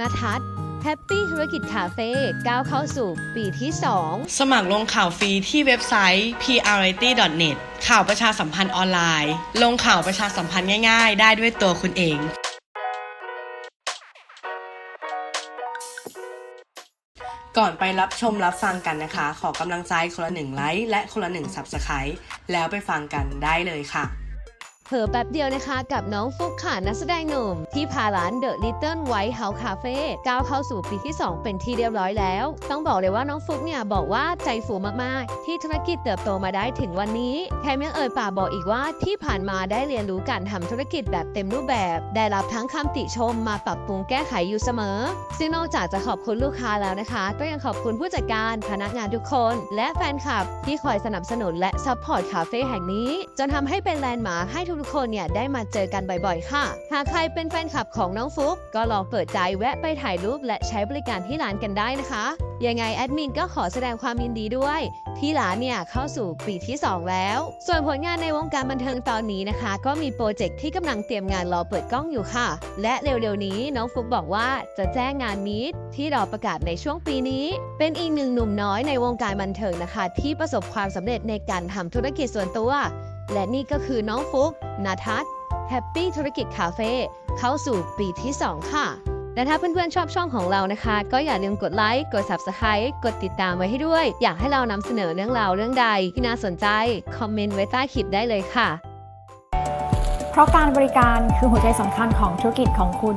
นาทัศน์แฮปปี้ธุรกิจคาเฟ่ก้าวเข้าสู่ปีที่ 2 สมัครลงข่าวฟรีที่เว็บไซต์ prity.net ข่าวประชาสัมพันธ์ออนไลน์ ลงข่าวประชาสัมพันธ์ง่ายๆ ได้ด้วยตัวคุณเองก่อนไปรับชมรับฟังกันนะคะ ขอกำลังใจคนละหนึ่งไลค์และคนละหนึ่ง Subscribe แล้วไปฟังกันได้เลยค่ะ เผลอแป๊บเดียวนะคะกับน้องฟุกค่ะนักแสดงหนุ่ม ที่พาร้าน The Little White House Cafe ก้าวเข้าสู่ปีที่ 2 เป็นที่เรียบร้อยแล้ว ต้องบอกเลยว่าน้องฟุกเนี่ยบอกว่าใจฟูมากๆ ที่ธุรกิจเติบโตมาได้ถึงวันนี้แถมยังเอ่ยปากบอกอีกว่าที่ผ่านมาได้เรียนรู้การทำธุรกิจแบบเต็มรูปแบบ ได้รับทั้งคำติชมมาปรับปรุงแก้ไขอยู่เสมอ ซึ่งนอกจากจะขอบคุณลูกค้าแล้วนะคะ ก็ยังขอบคุณผู้จัดการพนักงานทุกคน และแฟนคลับที่คอยสนับสนุนและซัพพอร์ตคาเฟ่แห่งนี้ จนทำให้เป็นแลนด์มาร์คให้ทุทุกๆคนเนี่ยได้มาเจอกันบ่อยๆ ค่ะ หากใครเป็นแฟนคลับของน้องฟุก ก็ลองเปิดใจแวะไปถ่ายรูปและใช้บริการที่ร้านกันได้นะคะ ยังไงแอดมินก็ขอแสดงความยินดีด้วย ที่ร้านเนี่ยเข้าสู่ปีที่ 2 แล้ว ส่วนผลงานในวงการบันเทิงตอนนี้นะคะ ก็มีโปรเจกต์ที่กำลังเตรียมงานรอเปิดกล้องอยู่ค่ะ และเร็วๆนี้น้องฟุกบอกว่าจะแจ้งงานมีตที่รอประกาศในช่วงปีนี้ เป็นอีกหนึ่งหนุ่มน้อยในวงการบันเทิงนะคะ ที่ประสบความสำเร็จในการทำธุรกิจส่วนตัว และนี่ก็คือน้องฟุกนาทัศน์แฮปปี้ธุรกิจคาเฟ่เข้าสู่ปีที่ 2 ค่ะ และถ้าเพื่อนๆชอบช่องของเรานะคะ ก็อย่าลืมกดไลค์ กด Subscribe กดติดตามไว้ให้ด้วย อยากให้เรานำเสนอเรื่องราวเรื่องใดที่น่าสนใจ คอมเมนต์ไว้ใต้คลิปได้เลยค่ะ เพราะการบริการคือหัวใจสำคัญของธุรกิจของคุณ